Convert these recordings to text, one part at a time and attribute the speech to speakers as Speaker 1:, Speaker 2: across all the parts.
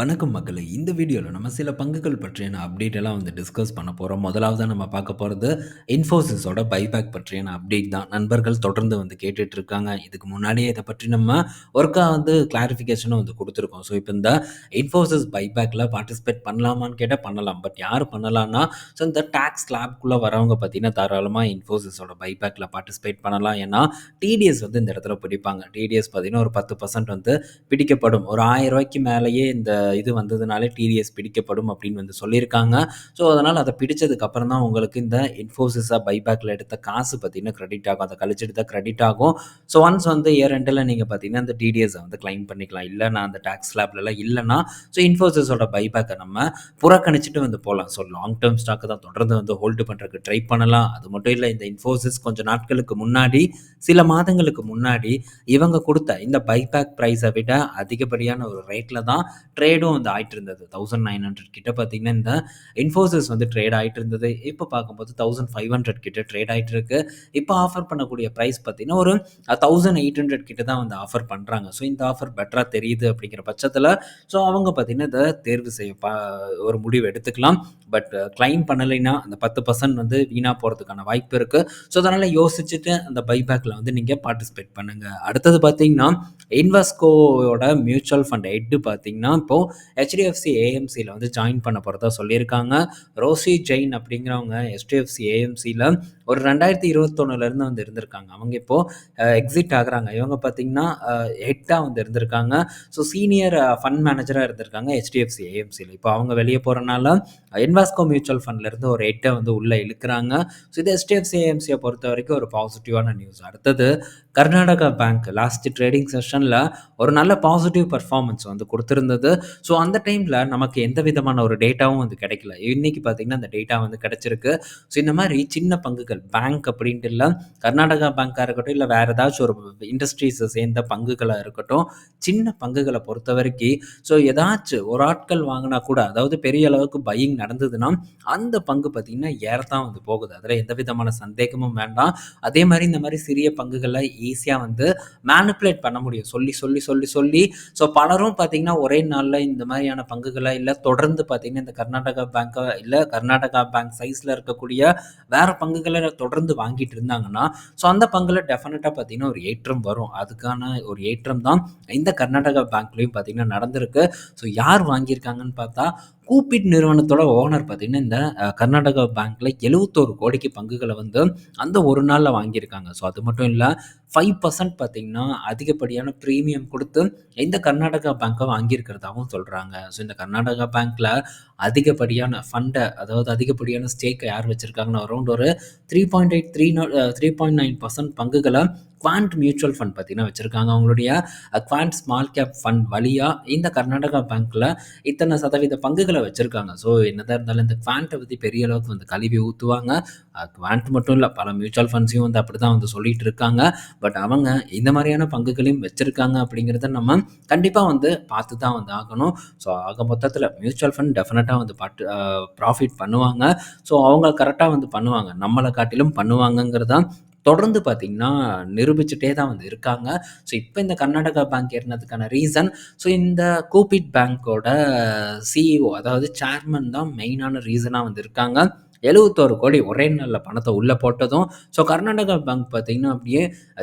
Speaker 1: வணக்கம் மக்களை இந்த வீடியோவில் நம்ம சில பங்குகள் பற்றியான அப்டேட் எல்லாம் வந்து டிஸ்கஸ் பண்ண போகிறோம் முதலாவது நம்ம பார்க்க போகிறது இன்ஃபோசிஸோட பைபேக் பற்றியான அப்டேட் தான். நண்பர்கள் தொடர்ந்து வந்து கேட்டுட்டு இருக்காங்க. இதுக்கு முன்னாடியே இதை பற்றி நம்ம ஒர்க்காக வந்து கிளாரிஃபிகேஷனும் வந்து கொடுத்துருக்கோம் ஸோ, இப்போ இந்த இன்ஃபோசிஸ் பைபேக்கில் பார்ட்டிசிபேட் பண்ணலாமான்னு கேட்டால் பண்ணலாம். பட் யார் பண்ணலான்னா, ஸோ இந்த டேக்ஸ் ஸ்லாப்க்குள்ள வரவங்க பார்த்தீங்கன்னா, தாராளமாக இன்ஃபோசிஸோட பைபேக்கில் பார்ட்டிசிபேட் பண்ணலாம். ஏன்னா, டிடிஎஸ் வந்து இந்த இடத்துல பிடிப்பாங்க. டிடிஎஸ் பார்த்தீங்கன்னா, ஒரு 10% வந்து பிடிக்கப்படும். ஒரு ஆயிரம் ரூபாய்க்கு மேலேயே இந்த இது வந்ததுனாலே டிடிஎஸ் பிடிக்கப்படும் அப்படின்னு வந்து சொல்லியிருக்காங்க. ஸோ, அதனால் அதை பிடிச்சதுக்கு அப்புறம் தான் உங்களுக்கு இந்த இன்ஃபோசிஸாக பைபேக்கில் எடுத்த காசு பார்த்தீங்கன்னா, கிரெடிட் ஆகும். அதை கழிச்சுட்டு தான் கிரெடிட் ஆகும். ஸோ, ஒன்ஸ் வந்து இயர் ரெண்டில் நீங்கள் பார்த்தீங்கன்னா, அந்த டிடிஎஸை வந்து கிளைம் பண்ணிக்கலாம். இல்லைனா நான் அந்த டேக்ஸ் லேப்லலாம் இல்லைனா ஸோ இன்ஃபோசிஸோட பைபேக்கை நம்ம புறக்கணிச்சுட்டு வந்து போகலாம் ஸோ, லாங் டெர்ம் ஸ்டாக்கு தான் தொடர்ந்து வந்து ஹோல்டு பண்ணுறதுக்கு ட்ரை பண்ணலாம். அது மட்டும் இல்லை இந்த இன்ஃபோசிஸ் கொஞ்சம் நாட்களுக்கு முன்னாடி, சில மாதங்களுக்கு முன்னாடி இவங்க கொடுத்த இந்த பைபேக் ப்ரைஸை விட அதிகப்படியான ஒரு ரேட்டில் தான் ட்ரேடும் வந்து ஆயிட்டு இருந்தது. 1900 கிட்ட பார்த்தீங்கன்னா, இந்த இன்ஃபோசிஸ் வந்து ட்ரேட் ஆயிட்டு இருந்தது. இப்போ பார்க்கும்போது 1500 கிட்ட ட்ரேட் ஆயிட்டு இருக்கு. இப்போ ஆஃபர் பண்ணக்கூடிய ப்ரைஸ் பார்த்தீங்கன்னா, ஒரு 1800 கிட்ட தான் வந்து ஆஃபர் பண்ணுறாங்க ஸோ, இந்த ஆஃபர் பெட்டராக தெரியுது அப்படிங்கிற பட்சத்தில் ஸோ அவங்க பார்த்தீங்கன்னா, இதை தேர்வு செய்ய ப ஒரு முடிவு எடுத்துக்கலாம். பட் கிளைம் பண்ணலைன்னா, அந்த 10% வந்து வீணாக போகிறதுக்கான வாய்ப்பு இருக்குது ஸோ, அதனால் யோசிச்சுட்டு அந்த பைபேக்கில் வந்து நீங்கள் பார்ட்டிசிபேட் பண்ணுங்கள் அடுத்தது பார்த்தீங்கன்னா, இன்வெஸ்கோவோட மியூச்சுவல் ஃபண்ட் ஹெட்டு பார்த்தீங்கன்னா, இப்போ ஹெச்டிஎஃப்சி ஏஎம்சியில் வந்து ஜாயின் பண்ண போகிறதா சொல்லியிருக்காங்க. ரோசி ஜெயின் அப்படிங்கிறவங்க ஹெச்டிஎஃப்சி ஏஎம்சியில் ஒரு 2021லேருந்து வந்து இருந்திருக்காங்க. அவங்க இப்போது எக்ஸிட் ஆகுறாங்க. இவங்க பார்த்தீங்கன்னா, ஹெட்டாக வந்து இருந்திருக்காங்க. ஸோ, சீனியர் ஃபண்ட் மேனேஜராக இருந்திருக்காங்க ஹெச்டிஎஃப்சி ஏஎம்சியில் இப்போ அவங்க வெளியே போகிறனால என்வாஸ்கோ மியூச்சுவல் ஃபண்ட்லேருந்து ஒரு ஹெட்டை வந்து உள்ளே இழுக்கிறாங்க ஸோ, இது ஹெச்டிஎஃப்சி ஏஎம்சியை பொறுத்த வரைக்கும் ஒரு பாசிட்டிவான நியூஸ். அடுத்தது கர்நாடகா பேங்க் லாஸ்ட் ட்ரேடிங் செஷனில் ஒரு நல்ல பாசிட்டிவ் பர்ஃபார்மன்ஸ் வந்து கொடுத்துருந்தது ஸோ, அந்த டைமில் நமக்கு எந்த விதமான ஒரு டேட்டாவும் வந்து கிடைக்கல. இன்னைக்கு பார்த்தீங்கன்னா, அந்த டேட்டா வந்து கிடைச்சிருக்கு. ஸோ, இந்த மாதிரி சின்ன பங்குகள் பேங்க் அப்படின்ட்டு இல்லை கர்நாடகா பேங்காக இருக்கட்டும், இல்லை வேறு ஏதாச்சும் ஒரு இண்டஸ்ட்ரீஸை சேர்ந்த பங்குகளாக இருக்கட்டும், சின்ன பங்குகளை பொறுத்த வரைக்கும் ஸோ ஏதாச்சும் ஒரு ஆட்கள் வாங்கினா கூட, அதாவது பெரிய அளவுக்கு பையிங் நடந்ததுன்னா, அந்த பங்கு பார்த்தீங்கன்னா, ஏறத்தான் வந்து போகுது. அதில் எந்த விதமான சந்தேகமும் வேண்டாம். அதே மாதிரி இந்த மாதிரி சிறிய பங்குகளை ஈஸியாக வந்து மேனுப்புலேட் பண்ண முடியும். சொல்லி, சொல்லி, சொல்லி, சொல்லி ஸோ பலரும் பார்த்தீங்கன்னா, ஒரே நாளில் இந்த மாதிரியான பங்குகளை இல்லை தொடர்ந்து பார்த்தீங்கன்னா, இந்த கர்நாடகா பேங்க்கை இல்லை கர்நாடகா பேங்க் சைஸ்ல இருக்கக்கூடிய வேற பங்குகளை தொடர்ந்து வாங்கிட்டு இருந்தாங்கன்னா, ஸோ அந்த பங்குல டெஃபினட்டாக பார்த்தீங்கன்னா, ஒரு ஏற்றம் வரும். அதுக்கான ஒரு ஏற்றம் தான் இந்த கர்நாடகா பேங்க்லயும் பார்த்தீங்கன்னா நடந்திருக்கு. ஸோ, யார் வாங்கியிருக்காங்கன்னு பார்த்தா, கூப்பிட் நிறுவனத்தோட ஓனர் பார்த்தீங்கன்னா, இந்த கர்நாடகா பேங்க்ல 71 கோடிக்கு பங்குகளை வந்து அந்த ஒரு நாளில் வாங்கியிருக்காங்க. ஸோ, அது மட்டும் இல்லை ஃபைவ் பர்சன்ட் பார்த்தீங்கன்னா, அதிகப்படியான ப்ரீமியம் கொடுத்து இந்த கர்நாடகா பேங்க்கை வாங்கியிருக்கிறதாகவும் சொல்கிறாங்க ஸோ, இந்த கர்நாடகா பேங்க்ல அதிகப்படியான ஃபண்டை அதாவது அதிகப்படியான ஸ்டேக்கை யார் வச்சிருக்காங்கன்னா, அரௌண்ட் ஒரு 3.8 three three point nine percent பங்குகளை குவான்ட் மியூச்சுவல் ஃபண்ட் பார்த்தீங்கன்னா வச்சுருக்காங்க அவங்களுடைய quant quant small cap fund வழியாக இந்த கர்நாடகா பேங்க்கில் இத்தனை சதவீத பங்குகளை வச்சுருக்காங்க ஸோ, என்னதான் இருந்தாலும் இந்த குவான்ட்டை பற்றி பெரிய அளவுக்கு வந்து கழுவி ஊற்றுவாங்க குவான்ட் மட்டும் இல்லை பல மியூச்சுவல் ஃபண்ட்ஸையும் வந்து அப்படிதான் வந்து சொல்லிட்டு இருக்காங்க. பட் அவங்க இந்த மாதிரியான பங்குகளையும் வச்சுருக்காங்க அப்படிங்கிறத நம்ம கண்டிப்பாக வந்து பார்த்து தான் வந்து ஆகணும். ஸோ, ஆக மொத்தத்தில் மியூச்சுவல் ஃபண்ட் கரெக்டாக வந்து பாட்டு ப்ராஃபிட் பண்ணுவாங்க. ஸோ, அவங்க கரெக்டாக வந்து பண்ணுவாங்க. நம்மளை காட்டிலும் பண்ணுவாங்கங்கிறது தான் தொடர்ந்து பார்த்திங்கன்னா நிரூபிச்சுட்டே தான் வந்து இருக்காங்க. ஸோ, இப்போ இந்த கர்நாடகா பேங்க் ஏறினதுக்கான ரீசன், ஸோ இந்த கூபிட் பேங்க்கோட சிஇஓ அதாவது சேர்மன் தான் மெயினான ரீசனாக வந்து இருக்காங்க. 71 கோடி ஒரே நாளில் பணத்தை உள்ளே போட்டதும், ஸோ கர்நாடகா பேங்க் பார்த்தீங்கன்னா, அப்படியே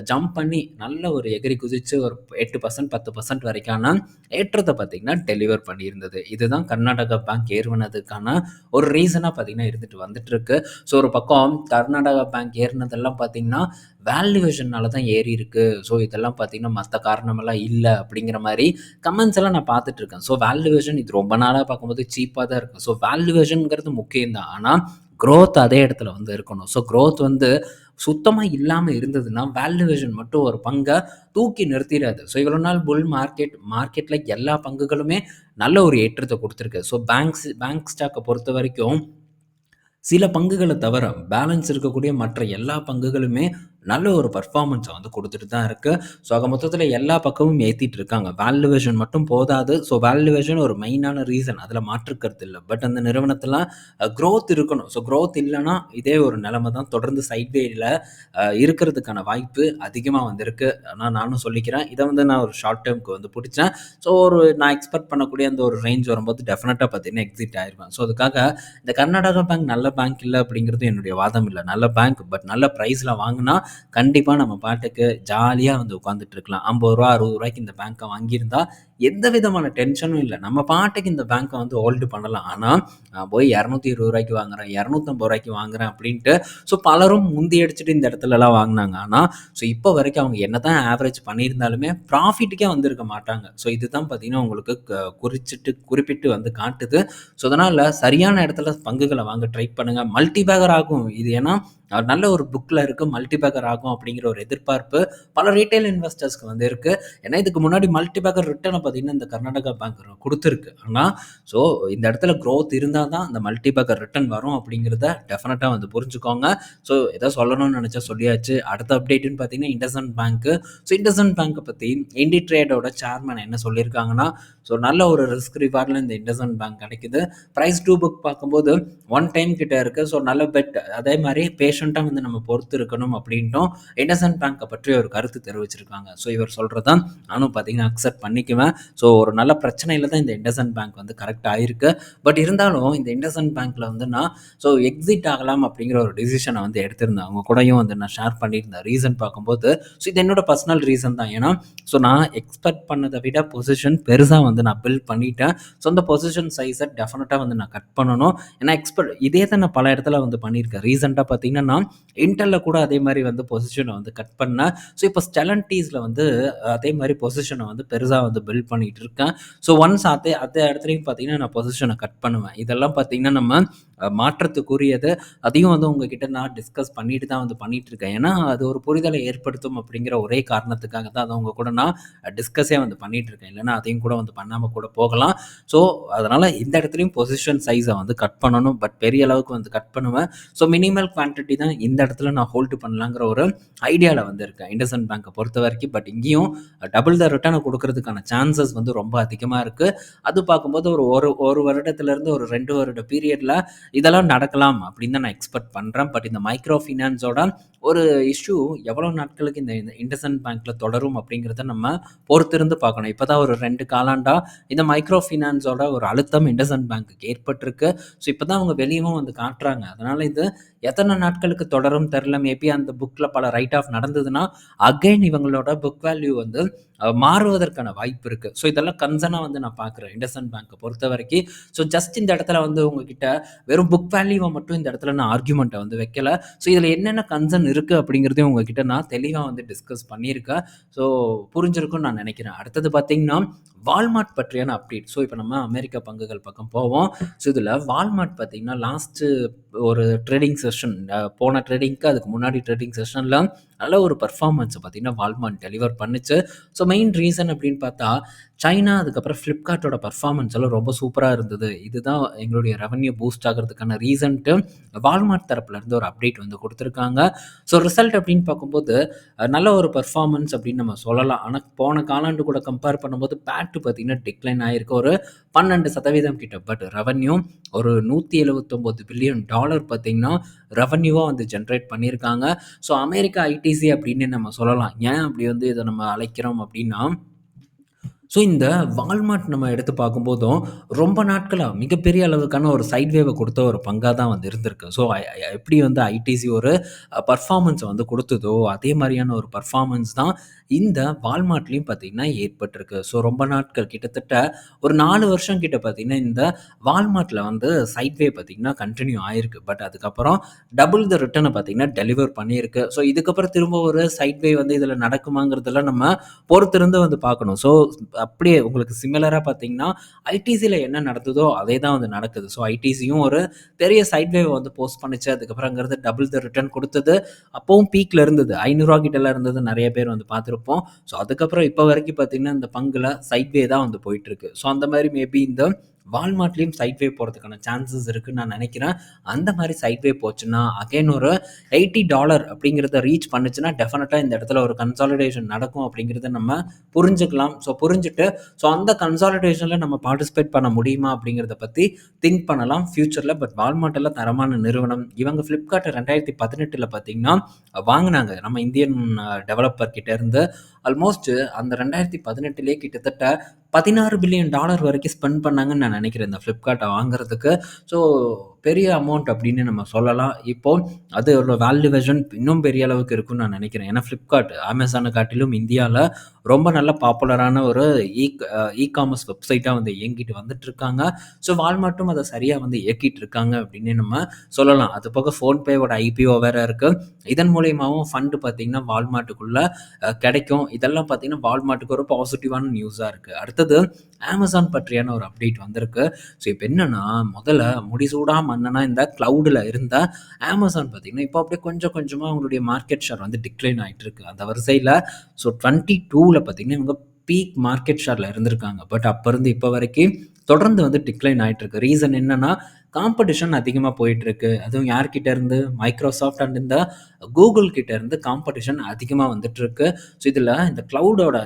Speaker 1: ஜம்ப் பண்ணி நல்ல ஒரு எகிரி குதிச்சு ஒரு 8%, 10% வரைக்கான ஏற்றத்தை பார்த்தீங்கன்னா, டெலிவர் பண்ணியிருந்தது. இதுதான் கர்நாடகா பேங்க் ஏறுனதுக்கான ஒரு ரீசனாக பார்த்தீங்கன்னா, இருந்துட்டு வந்துட்டுருக்கு. ஸோ, ஒரு பக்கம் கர்நாடகா பேங்க் ஏறுனதெல்லாம் பார்த்தீங்கன்னா, வேல்யூவேஷனால தான் ஏறியிருக்கு. ஸோ, இதெல்லாம் பார்த்தீங்கன்னா, மற்ற காரணமெல்லாம் இல்லை அப்படிங்கிற மாதிரி கமெண்ட்ஸ் எல்லாம் நான் பார்த்துட்டு இருக்கேன். ஸோ, வேல்யூவேஷன் இது ரொம்ப நாளாக பார்க்கும்போது சீப்பாக தான் இருக்குது ஸோ, வேல்யூவேஷனுங்கிறது முக்கியம் தான். ஆனால் க்ரோத் அதே இடத்துல வந்து இருக்கணும். ஸோ, க்ரோத் வந்து சுத்தமாக இல்லாமல் இருந்ததுன்னா, வேல்யூவேஷன் மட்டும் ஒரு பங்கை தூக்கி நிறுத்திடாது ஸோ, இவ்வளோ நாள் புல் மார்க்கெட் மார்க்கெட்டில் எல்லா பங்குகளுமே நல்ல ஒரு ஏற்றத்தை கொடுத்துருக்கு ஸோ, பேங்க்ஸ் பேங்க் ஸ்டாக்கை பொறுத்த வரைக்கும் சில பங்குகளை தவிர பேலன்ஸ் இருக்கக்கூடிய மற்ற எல்லா பங்குகளுமே நல்ல ஒரு பெர்ஃபார்மன்ஸை வந்து கொடுத்துட்டு தான் இருக்குது ஸோ ஆக மொத்தத்தில் எல்லா பக்கமும் ஏற்றிட்டு இருக்காங்க. வேல்யூவேஷன் மட்டும் போதாது. ஸோ வேல்யூவேஷன் ஒரு மெயினான ரீசன் அதில் மாற்றுக்கிறது இல்லை. பட் அந்த நிறுவனத்தில் க்ரோத் இருக்கணும். ஸோ க்ரோத் இல்லைன்னா இதே ஒரு நிலைமை தான் தொடர்ந்து சைட்வேயில் இருக்கிறதுக்கான வாய்ப்பு அதிகமாக வந்திருக்கு. ஆனால் நானும் சொல்லிக்கிறேன். இதை வந்து நான் ஒரு ஷார்ட் டேர்முக்கு வந்து பிடிச்சேன். ஸோ ஒரு நான் எக்ஸ்பெக்ட் பண்ணக்கூடிய அந்த ஒரு ரேஞ்ச் வரும்போது டெஃபினட்டாக பார்த்தீங்கன்னா எக்ஸிட் ஆயிருவேன். ஸோ அதுக்காக இந்த கர்நாடகா பேங்க் நல்ல பேங்க் இல்லை அப்படிங்கிறது என்னுடைய வாதம் இல்லை. நல்ல பேங்க் பட் நல்ல ப்ரைஸில் வாங்கினா கண்டிப்பாக நம்ம பாட்டுக்கு ஜாலியாக வந்து உட்காந்துட்டு இருக்கலாம். ஐம்பது ரூபா அறுபது ரூபாய்க்கு இந்த பேங்க்கை வாங்கியிருந்தா எந்த விதமான டென்ஷனும் இல்லை. நம்ம பாட்டுக்கு இந்த பேங்க்கை வந்து ஹோல்டு பண்ணலாம். ஆனால் நான் போய் இரநூத்தி இருபது ரூபாய்க்கு வாங்குறேன் இரநூத்தம்பது ரூபாய்க்கு வாங்குறேன் அப்படின்ட்டு ஸோ பலரும் முந்தி அடிச்சுட்டு இந்த இடத்துலலாம் வாங்கினாங்க. ஆனால் ஸோ இப்போ வரைக்கும் அவங்க என்ன தான் ஆவரேஜ் பண்ணியிருந்தாலுமே ப்ராஃபிட்டுக்கே வந்திருக்க மாட்டாங்க. ஸோ இதுதான் பார்த்தீங்கன்னா உங்களுக்கு குறிச்சிட்டு குறிப்பிட்டு வந்து காட்டுது. ஸோ அதனால் சரியான இடத்துல பங்குகளை வாங்க ட்ரை பண்ணுங்கள் மல்டி பேக்கர் ஆகும். இது ஏன்னா நல்ல ஒரு புக்கில் இருக்குது மல்டி பேக்கர் ஆகும் அப்படிங்கிற ஒரு எதிர்பார்ப்பு பல ரீட்டைல் இன்வெஸ்டர்ஸ்க்கு வந்து இருக்கு ஏன்னா இதுக்கு முன்னாடி மல்டி பேக்கர் ரிட்டர்னை பார்த்தீங்கன்னா இந்த கர்நாடகா பேங்க் கொடுத்துருக்கு. ஆனால் ஸோ இந்த இடத்துல க்ரோத் இருந்தால் தான் அந்த மல்டி பேக்கர் ரிட்டர்ன் வரும் அப்படிங்கிறத டெஃபினட்டாக வந்து புரிஞ்சுக்கோங்க. ஸோ எதோ சொல்லணும்னு நினச்சா சொல்லியாச்சு. அடுத்த அப்டேட்டுன்னு பார்த்தீங்கன்னா இண்டசன் பேங்க்கு ஸோ இண்டசன் பேங்க்கை பற்றி இண்டி ட்ரேடோட சேர்மன் என்ன சொல்லியிருக்காங்கன்னா ஸோ நல்ல ஒரு ரிஸ்க் ரிவார்டில் இந்த இண்டசன் பேங்க் கிடைக்குது. ப்ரைஸ் டூ புக் பார்க்கும்போது ஒன் டைம் கிட்ட இருக்குது ஸோ நல்ல பெட் அதே மாதிரி பேஷண்ட்டாக வந்து நம்ம பொறுத்து இருக்கணும் அப்படின்னு அப்படின்ட்டும் இண்டசன் பேங்கை பற்றி ஒரு கருத்து தெரிவிச்சிருக்காங்க. ஸோ இவர் சொல்கிறதான் நானும் பார்த்தீங்கன்னா அக்செப்ட் பண்ணிக்குவேன். ஸோ ஒரு நல்ல பிரச்சனையில் தான் இந்த இண்டசன் பேங்க் வந்து கரெக்ட் ஆயிருக்கு. பட் இருந்தாலும் இந்த இண்டசன் பேங்க்கில் வந்து நான் ஸோ எக்ஸிட் ஆகலாம் அப்படிங்கிற ஒரு டிசிஷனை வந்து எடுத்திருந்தேன். அவங்க கூடயும் வந்து நான் ஷேர் பண்ணியிருந்தேன். ரீசன் பார்க்கும்போது ஸோ இது என்னோட பர்சனல் ரீசன் தான். ஏன்னா ஸோ நான் எக்ஸ்பெக்ட் பண்ணதை விட பொசிஷன் பெருசாக வந்து நான் பில்ட் பண்ணிட்டேன். ஸோ அந்த பொசிஷன் சைஸை டெஃபினட்டாக வந்து நான் கட் பண்ணணும். ஏன்னா எக்ஸ்பெக்ட் இதே தான் நான் பல இடத்துல வந்து பண்ணியிருக்கேன். ரீசெண்டாக பார்த்தீங்கன்னா நான் இன்டெல்ல கூட அதே மாதிரி வந்து பொசிஷனை வந்து கட் பண்ணேன் ஸோ இப்போ ஸ்டெலன்டீஸில் வந்து அதே மாதிரி பொசிஷனை வந்து பெருசாக வந்து பில்ட் பண்ணிகிட்டு இருக்கேன். ஸோ ஒன்ஸ் அதே அதே இடத்துலையும் பார்த்தீங்கன்னா நான் பொசிஷனை கட் பண்ணுவேன். இதெல்லாம் பார்த்தீங்கன்னா நம்ம மாற்றத்துக்குரியது. அதையும் வந்து உங்ககிட்ட நான் டிஸ்கஸ் பண்ணிட்டு தான் வந்து பண்ணிட்டு இருக்கேன். ஏன்னா அது ஒரு புரிதலை ஏற்படுத்தும் அப்படிங்கிற ஒரே காரணத்துக்காக தான் அதை உங்க கூட நான் டிஸ்கஸே வந்து பண்ணிட்டு இருக்கேன். இல்லைன்னா அதையும் கூட வந்து பண்ணாமல் கூட போகலாம். ஸோ அதனால் இந்த இடத்துலையும் பொசிஷன் சைஸை வந்து கட் பண்ணணும். பட் பெரிய அளவுக்கு வந்து கட் பண்ணுவேன். ஸோ மினிமல் குவான்டிட்டி தான் இந்த இடத்துல நான் ஹோல்டு பண்ணலாங்கிற ஒரு ஐடியாவில் வந்திருக்கேன் இண்டசன் பேங்க்கை பொறுத்த வரைக்கும் பட் இங்கேயும் டபுள் த ரிட்டர்னை கொடுக்கறதுக்கான சான்சஸ் வந்து ரொம்ப அதிகமாக இருக்குது அது பார்க்கும்போது ஒரு ஒரு ஒரு வருடத்துலேருந்து ஒரு ரெண்டு வருட பீரியடில் இதெல்லாம் நடக்கலாம் அப்படின்னு தான் நான் எக்ஸ்பெக்ட் பண்ணுறேன் பட் இந்த மைக்ரோ ஃபினான்ஸோட ஒரு இஷ்யூ எவ்வளோ நாட்களுக்கு இந்த இண்டசன் பேங்க்கில் தொடரும் அப்படிங்கிறத நம்ம பொறுத்திருந்து பார்க்கணும். இப்போ தான் ஒரு ரெண்டு காலாண்டா இந்த மைக்ரோ ஃபினான்ஸோட ஒரு அழுத்தம் இண்டசன் பேங்க்குக்கு ஏற்பட்டிருக்கு. ஸோ இப்போ தான் அவங்க வெளியவும் வந்து காட்டுறாங்க. அதனால் இது எத்தனை நாட்களுக்கு தொடரும் தெரில மேபி அந்த புக் புக்கில் பல ரைட் ஆஃப் நடந்ததுன்னா அகைன் இவங்களோட புக் வேல்யூ வந்து மாறுவதற்கான வாய்ப்பு இருக்குது ஸோ இதெல்லாம் கன்சர்னாக வந்து நான் பார்க்குறேன் இண்டசன் பேங்க்கை பொறுத்த வரைக்கும் ஸோ ஜஸ்ட் இந்த இடத்துல வந்து உங்ககிட்ட வெறும் புக் வேல்யூவை மட்டும் இந்த இடத்துல நான் ஆர்குமெண்ட்டை வந்து வைக்கல. ஸோ இதில் என்னென்ன கன்சர்ன் இருக்குது அப்படிங்கிறதையும் உங்ககிட்ட நான் தெளிவாக வந்து டிஸ்கஸ் பண்ணியிருக்கேன். ஸோ புரிஞ்சிருக்கும்னு நான் நினைக்கிறேன். அடுத்தது பார்த்தீங்கன்னா வால்மார்ட் பற்றியான அப்டேட் ஸோ இப்போ நம்ம அமெரிக்கா பங்குகள் பக்கம் போவோம். ஸோ இதில் வால்மார்ட் பார்த்தீங்கன்னா லாஸ்ட்டு ஒரு ட்ரேடிங் செஷன் போன ட்ரேடிங்க்கு அதுக்கு முன்னாடி ட்ரேடிங் செஷனில் நல்ல ஒரு பர்ஃபார்மன்ஸை பார்த்தீங்கன்னா வால்மார்ட் டெலிவர் பண்ணுச்சு. ஸோ மெயின் ரீசன் அப்படின்னு பார்த்தா சைனா அதுக்கப்புறம் ஃப்ளிப்கார்ட்டோட பர்ஃபார்மன்ஸ் எல்லாம் ரொம்ப சூப்பராக இருந்தது. இதுதான் எங்களுடைய ரெவன்யூ பூஸ்ட் ஆகிறதுக்கான ரீசன்ட்டு வால்மார்ட் தரப்புலேருந்து ஒரு அப்டேட் வந்து கொடுத்துருக்காங்க. ஸோ ரிசல்ட் அப்படின்னு பார்க்கும்போது நல்ல ஒரு பர்ஃபார்மன்ஸ் அப்படின்னு நம்ம சொல்லலாம். ஆனால் போன காலாண்டு கூட கம்பேர் பண்ணும்போது பேட்டு பார்த்தீங்கன்னா டிக்ளைன் ஆகிருக்கு ஒரு பன்னெண்டு சதவீதம் கிட்ட. பட் ரெவன்யூ ஒரு நூற்றி எழுபத்தொம்போது பில்லியன் டாலர் பார்த்தீங்கன்னா ரெவன்யூவாக வந்து ஜென்ரேட் பண்ணியிருக்காங்க. ஸோ அமெரிக்கா ஐடிசி அப்படின்னு நம்ம சொல்லலாம். ஏன் அப்படி வந்து இதை நம்ம அழைக்கிறோம் அப்படின்னு அப்படின்னா ஸோ இந்த வால்மார்ட் நம்ம எடுத்து பார்க்கும்போதும் ரொம்ப நாட்களாக மிகப்பெரிய அளவுக்கான ஒரு சைட் வேவை கொடுத்த ஒரு பங்காக தான் வந்து இருந்திருக்கு. ஸோ எப்படி வந்து ஐடிசி ஒரு பர்ஃபார்மன்ஸை வந்து கொடுத்ததோ அதே மாதிரியான ஒரு பர்ஃபார்மன்ஸ் தான் இந்த வால்மார்ட்லேயும் பார்த்தீங்கன்னா ஏற்பட்டிருக்கு. ஸோ ரொம்ப நாட்கள் கிட்டத்தட்ட ஒரு நாலு வருஷம் கிட்ட பார்த்தீங்கன்னா இந்த வால்மார்ட்டில் வந்து சைட் வே பார்த்தீங்கன்னா கண்டினியூ ஆயிருக்கு. பட் அதுக்கப்புறம் டபுள் த ரிட்டனை பார்த்தீங்கன்னா டெலிவர் பண்ணியிருக்கு. ஸோ இதுக்கப்புறம் திரும்ப ஒரு சைட் வே வந்து இதில் நடக்குமாங்கிறதெல்லாம் நம்ம பொறுத்திருந்து வந்து பார்க்கணும். ஸோ அப்படியே உங்களுக்கு சிமிலராக பார்த்தீங்கன்னா ஐடிசியில் என்ன நடந்ததோ அதே தான் வந்து நடக்குது. ஸோ ஐடிசியும் ஒரு பெரிய சைட்வேவ் வந்து போஸ்ட் பண்ணிச்சு. அதுக்கப்புறங்கிறது டபுள் த ரிட்டர்ன் கொடுத்தது. அப்போவும் பீக்கில் இருந்தது. ஐநூறுரூவா கிட்டலாம் இருந்தது. நிறைய பேர் வந்து பார்த்துருப்போம். ஸோ அதுக்கப்புறம் இப்போ வரைக்கும் பார்த்தீங்கன்னா இந்த பங்குல சைட்வே தான் வந்து போயிட்டுருக்கு ஸோ அந்த மாதிரி மேபி இந்த வால்மார்ட்லேயும் சைட்வே போகிறதுக்கான சான்சஸ் இருக்குன்னு நான் நினைக்கிறேன். அந்த மாதிரி சைட்வே போச்சுன்னா அகைன் ஒரு எயிட்டி டாலர் அப்படிங்கிறத ரீச் பண்ணுச்சுன்னா டெஃபினட்டாக இந்த இடத்துல ஒரு கன்சாலிடேஷன் நடக்கும் அப்படிங்கிறத நம்ம புரிஞ்சுக்கலாம். ஸோ புரிஞ்சுட்டு ஸோ அந்த கன்சாலிடேஷனில் நம்ம பார்ட்டிசிபேட் பண்ண முடியுமா அப்படிங்கிறத பற்றி திங்க் பண்ணலாம் ஃப்யூச்சரில் பட் வால்மார்ட்டில் தரமான நிறுவனம். இவங்க ஃப்ளிப்கார்ட்டை ரெண்டாயிரத்தி பதினெட்டில் பார்த்தீங்கன்னா வாங்கினாங்க. நம்ம இந்தியன் டெவலப்பர் கிட்டேருந்து. ஆல்மோஸ்ட் அந்த ரெண்டாயிரத்தி பதினெட்டுலேயே கிட்டத்தட்ட பதினாறு பில்லியன் டாலர் வரைக்கும் ஸ்பெண்ட் பண்ணாங்கன்னு நான் நினைக்கிறேன் இந்த ஃப்ளிப்கார்ட்டை வாங்குறதுக்கு. ஸோ பெரிய அமௌண்ட் அப்படின்னு நம்ம சொல்லலாம். இப்போது அதோட வேல்யூவேஷன் இன்னும் பெரிய அளவுக்கு இருக்கும்னு நான் நினைக்கிறேன். ஏன்னா ஃப்ளிப்கார்ட் அமேசானை காட்டிலும் இந்தியாவில் ரொம்ப நல்ல பாப்புலரான ஒரு இ இ காமர்ஸ் வெப்சைட்டாக வந்து இயங்கிட்டு வந்துட்டு இருக்காங்க ஸோ வால்மார்ட்டும் அதை சரியாக வந்து இயக்கிட்டு இருக்காங்க அப்படின்னு நம்ம சொல்லலாம். அது போக ஃபோன்பேவோட ஐபிஓ வேற இருக்குது இதன் மூலியமாகவும் ஃபண்டு பார்த்திங்கன்னா வால்மார்ட்டுக்குள்ளே கிடைக்கும். இதெல்லாம் பார்த்திங்கன்னா வால்மார்ட்டுக்கு ஒரு பாசிட்டிவான நியூஸாக இருக்குது அடுத்தது அமேசான் பற்றியான ஒரு அப்டேட் வந்திருக்கு. ஸோ இப்போ என்னென்னா முதல்ல முடிசூடாக என்னன்னா இந்த க்ளவுடில் இருந்த அமேசான் பார்த்தீங்கன்னா இப்போ அப்படியே கொஞ்சம் கொஞ்சமாக அவங்களுடைய மார்க்கெட் ஷேர் வந்து டிக்ளைன் ஆகிட்டு இருக்கு. அந்த வரிசையில் ஸோ டுவெண்ட்டி டூவில் பார்த்தீங்கன்னா இவங்க பீக் மார்க்கெட் ஷேரில் இருந்திருக்காங்க. பட் அப்போ இருந்து இப்போ வரைக்கும் தொடர்ந்து வந்து டிக்ளைன் ஆகிட்டு இருக்கு. ரீசன் என்னன்னா காம்படிஷன் அதிகமாக போயிட்டுருக்கு. அதுவும் யார்கிட்ட இருந்து? மைக்ரோசாஃப்ட் அண்ட் இந்த கூகுள் கிட்ட இருந்து காம்படிஷன் அதிகமாக வந்துட்டுருக்கு. ஸோ இதில் இந்த க்ளவுடோட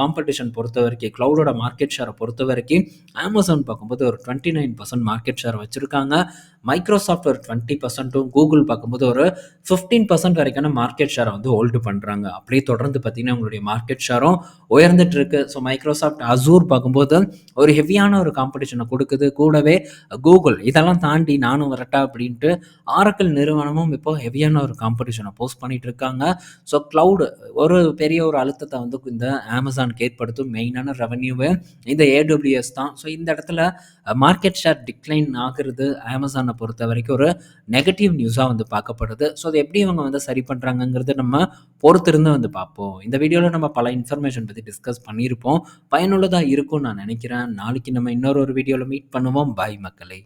Speaker 1: காம்படிஷன் பொறுத்த வரைக்கும் க்ளவுடோட மார்க்கெட் ஷேரை பொறுத்த வரைக்கும் அமேசான் பார்க்கும்போது ஒரு twenty nine percent market share வச்சுருக்காங்க. மைக்ரோசாஃப்ட் ஒரு டுவெண்ட்டி பர்சன்ட்டும் கூகுள் பார்க்கும்போது ஒரு ஃபிஃப்டீன் பர்சன்ட் வரைக்கான மார்க்கெட் ஷேரை வந்து ஹோல்டு பண்ணுறாங்க அப்படியே தொடர்ந்து பார்த்தீங்கன்னா உங்களுடைய மார்க்கெட் ஷேரும் உயர்ந்துட்டு இருக்கு. ஸோ மைக்ரோசாஃப்ட் அசூர் பார்க்கும்போது ஒரு ஹெவியான ஒரு காம்படிஷனை கொடுக்குது. கூடவே கூகுள் இதெல்லாம் தாண்டி நானும் வரட்டா அப்படின்ட்டு ஆரக்கல் நிறுவனமும் இப்போ ஹெவியான ஒரு காம்படிஷனை போஸ்ட் பண்ணிட்டு இருக்காங்க. ஸோ க்ளவுடு ஒரு பெரிய ஒரு அழுத்தத்தை வந்து இந்த அமேசானுக்கு ஏற்படுத்தும் மெயினான ரெவன்யூவை இந்த ஏடபிள்யூஎஸ் தான். ஸோ இந்த இடத்துல மார்க்கெட் ஷேர் டிக்ளைன் ஆகுறது அமேசானை பொறுத்த வரைக்கும் ஒரு நெகட்டிவ் நியூஸாக வந்து பார்க்கப்படுது. ஸோ அதை எப்படி இவங்க வந்து சரி பண்ணுறாங்கங்கிறது நம்ம பொறுத்திருந்து வந்து பார்ப்போம். இந்த வீடியோவில் நம்ம பல இன்ஃபர்மேஷன் பற்றி டிஸ்கஸ் பண்ணியிருப்போம். பயனுள்ளதாக இருக்கும்னு நான் நினைக்கிறேன். நாளைக்கு நம்ம இன்னொரு ஒரு வீடியோவில் மீட் பண்ணுவோம். பாய் மக்களை.